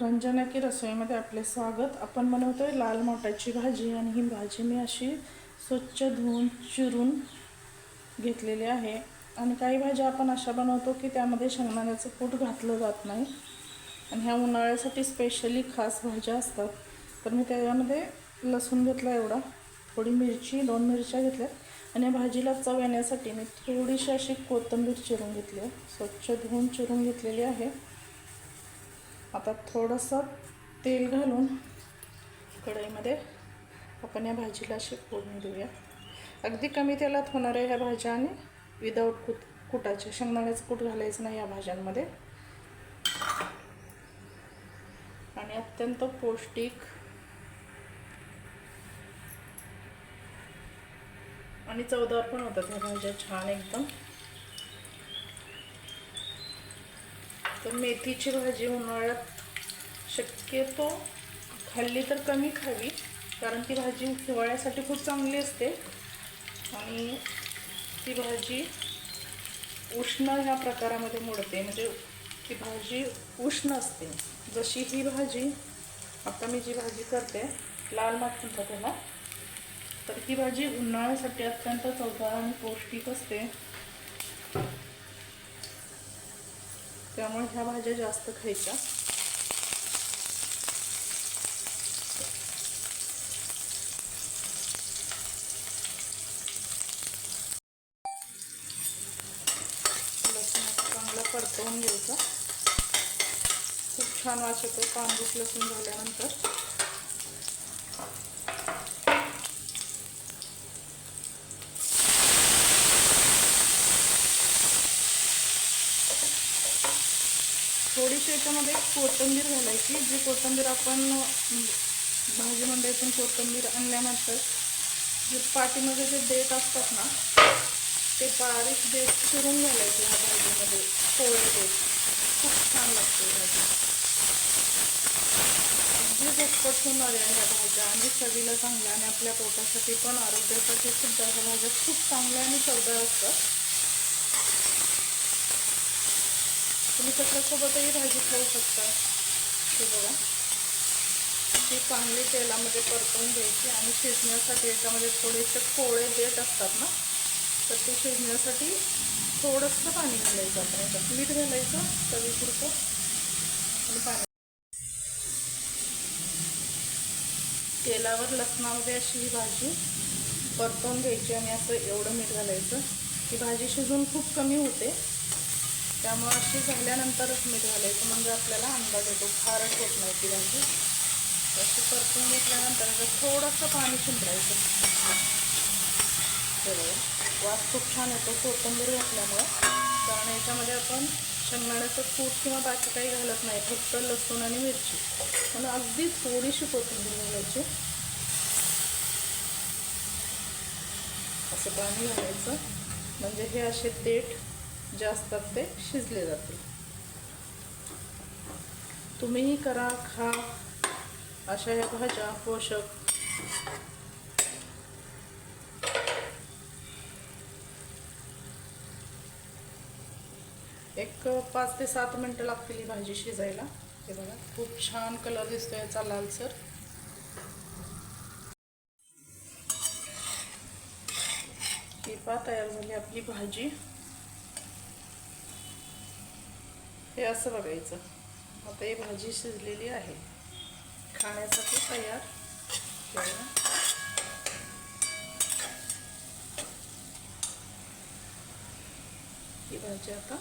रंजना की रसोईमध्ये आपले स्वागत. आपण बनवतोय लाल मोठ्याची भाजी आणि ही भाजी मी अशी स्वच्छ धुवून चिरून घेतलेली आहे. आणि काही भाज्या आपण अशा बनवतो की त्यामध्ये शेंगदाण्याचं कूट घातलं जात नाही. आणि ह्या उन्हाळ्यासाठी स्पेशली खास भाज्या असतात. तर मी त्याच्यामध्ये लसूण घेतला एवढा थोडी मिरची दोन मिरच्या घेतल्या. आणि या भाजीला चव येण्यासाठी मी थोडीशी अशी कोथिंबीर चिरून घेतली आहे. स्वच्छ धुवून चिरून घेतलेली आहे. आता थोडंसं तेल घालून कढईमध्ये आपण या भाजीला अशी फोडून देऊया. अगदी कमी तेलात होणाऱ्या ह्या भाज्या आणि विदाऊट कुट कुटाचे शेंगदाण्याचं कूट घालायचं नाही या भाज्यांमध्ये. आणि अत्यंत पौष्टिक आणि चवदार पण होतात ह्या भाज्या छान एकदम. तर मेथीची भाजी उन्हाळ्यात शक्यतो खाल्ली तर कमी खावी कारण ती भाजी हिवाळ्यासाठी खूप चांगली असते. आणि ती भाजी उष्ण ह्या प्रकारामध्ये मोडते म्हणजे ती भाजी उष्ण असते. जशी ही भाजी आता मी जी भाजी करते लाल माठ म्हणतात त्याला तर ही भाजी उन्हाळ्यासाठी अत्यंत चवदार आणि पौष्टिक असते. त्यामुळे ह्या भाज्या जास्त खायच्या. लसूण परतवून घ्यायचा. खूप छान वास येतो कांदूस लसूण झाल्यानंतर. थोडीशी याच्यामध्ये कोथिंबीर घालायची. जी कोथिंबीर आपण भाजी मंडईतून कोथिंबीर आणल्यानंतर जे पाठीमध्ये जे देठ असतात ना ते बारीक देठ चिरून घालायचे ह्या भाजीमध्ये. पोळे देठ. खूप छान लागते भाजी. अगदी झटपट होणार आहे ह्या भाज्या. आणि चवीला चांगल्या आणि आपल्या पोटासाठी पण आरोग्यासाठी सुद्धा ह्या भाज्या खूप चांगल्या आणि चवदार असतात. तुम्ही कशासोबतही भाजी खाऊ शकता. हे बघा. ती चांगली तेलामध्ये परतून घ्यायची आणि शिजण्यासाठी याच्यामध्ये थोडेसे कोळे देत असतात ना तर ते शिजण्यासाठी थोडंसं पाणी घालायचं आपण याच्यात. मीठ घालायचं चवीपुरतं आणि पाणी. तेलावर लसणामध्ये अशी ही भाजी परतून घ्यायची आणि असं एवढं मीठ घालायचं. ही भाजी शिजून खूप कमी होते. त्यामुळं अशी झाल्यानंतरच मीठ घालायचं म्हणजे आपल्याला अंदाज येतो. खारट होत नाही ती भाजी अशी परतून घेतल्यानंतर थोडंसं पाणी शिंपडायचं. बरोबर वास खूप छान येतो कोथिंबीर घातल्यामुळं. कारण याच्यामध्ये आपण शेंगदाण्याचं कूट किंवा बाकी काही घालत नाही फक्त लसूण आणि मिरची. म्हणून अगदी थोडीशी कोथिंबीर घालायची. असं पाणी घालायचं. म्हणजे हे असे देठ जे असतात ते शिजले जातील. तुम्हीही करा खा. अशा ह्या भाज्या पोषक. एक पाच ते सात मिनटं लागतील ही भाजी शिजायला. हे बघा खूप छान कलर दिसतो याचा लालसर ही पा तयार झाली आपली भाजी. हे असं बघायचं. आता ही भाजी शिजलेली आहे. खाण्यासाठी तयार. ही भाजी आता